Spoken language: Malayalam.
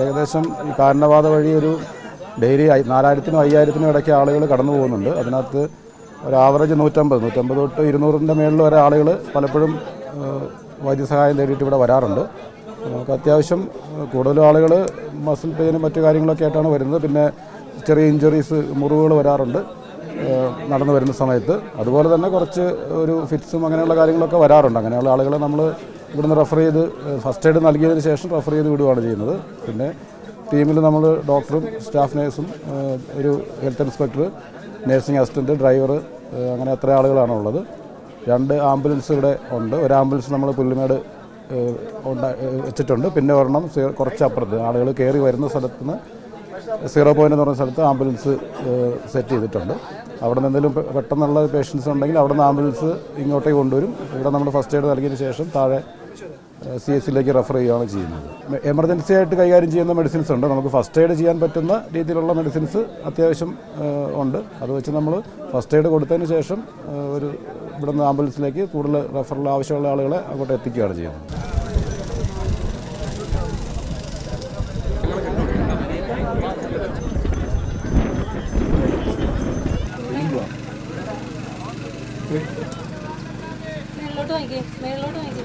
ഏകദേശം ഈ കാരണവാദ വഴി ഒരു ഡെയിലി നാലായിരത്തിനും അയ്യായിരത്തിനും ഇടയ്ക്ക് ആളുകൾ കടന്നു പോകുന്നുണ്ട്. അതിനകത്ത് ഒരു ആവറേജ് നൂറ്റമ്പത് നൂറ്റമ്പത് തൊട്ട് ഇരുന്നൂറിന്റെ മേളിൽ വരെ ആളുകൾ പലപ്പോഴും വൈദ്യസഹായം തേടിയിട്ട് ഇവിടെ വരാറുണ്ട്. നമുക്ക് അത്യാവശ്യം കൂടുതലും ആളുകൾ മസിൽ പെയിനും മറ്റു കാര്യങ്ങളൊക്കെ ആയിട്ടാണ് വരുന്നത്. പിന്നെ ചെറിയ ഇഞ്ചുറീസ് മുറിവുകൾ വരാറുണ്ട് നടന്നു വരുന്ന സമയത്ത്. അതുപോലെ തന്നെ കുറച്ച് ഒരു ഫിറ്റ്സും അങ്ങനെയുള്ള കാര്യങ്ങളൊക്കെ വരാറുണ്ട്. അങ്ങനെയുള്ള ആളുകളെ നമ്മൾ ഇവിടുന്ന് റെഫർ ചെയ്ത് ഫസ്റ്റ് എയ്ഡ് നൽകിയതിന് ശേഷം റെഫർ ചെയ്ത് വിടുകയാണ് ചെയ്യുന്നത്. പിന്നെ ടീമിൽ നമ്മൾ ഡോക്ടറും സ്റ്റാഫ് നേഴ്സും ഒരു health inspector nursing assistant driver അങ്ങനെ എത്ര ആളുകളാണ് ഉള്ളത്. രണ്ട് ആംബുലൻസ് ഇവിടെ ഉണ്ട്. ഒരു ആംബുലൻസ് നമ്മൾ പുല്ലുമേട് വെച്ചിട്ടുണ്ട്. പിന്നെ ഒരെണ്ണം കുറച്ച് അപ്പുറത്ത് ആളുകൾ കയറി വരുന്ന സ്ഥലത്ത് നിന്ന് സീറോ പോയിന്റ് എന്ന് പറയുന്ന സ്ഥലത്ത് ആംബുലൻസ് സെറ്റ് ചെയ്തിട്ടുണ്ട്. അവിടെ നിന്ന് എന്തെങ്കിലും പെട്ടെന്നുള്ള പേഷ്യൻസ് ഉണ്ടെങ്കിൽ അവിടെ നിന്ന് ആംബുലൻസ് ഇങ്ങോട്ടേക്ക് കൊണ്ടുവരും. ഇവിടെ നമ്മൾ ഫസ്റ്റ് എയ്ഡ് നൽകിയതിന് ശേഷം താഴെ സി എസ് സിയിലേക്ക് റെഫർ ചെയ്യുകയാണ് ചെയ്യുന്നത്. എമർജൻസി ആയിട്ട് കൈകാര്യം ചെയ്യുന്ന മെഡിസിൻസ് ഉണ്ട്. നമുക്ക് ഫസ്റ്റ് എയ്ഡ് ചെയ്യാൻ പറ്റുന്ന രീതിയിലുള്ള മെഡിസിൻസ് അത്യാവശ്യം ഉണ്ട്. അത് വെച്ച് നമ്മൾ ഫസ്റ്റ് എയ്ഡ് കൊടുത്തതിന് ശേഷം ഒരു ഇവിടുന്ന് ആംബുലൻസിലേക്ക് കൂടുതൽ റെഫറൽ ആവശ്യമുള്ള ആളുകളെ അങ്ങോട്ട് എത്തിക്കുകയാണ് ചെയ്യുന്നത്. മേളിലോട്ട് വാങ്ങിക്കേ. മേളിലോട്ട് വാങ്ങിക്കേ.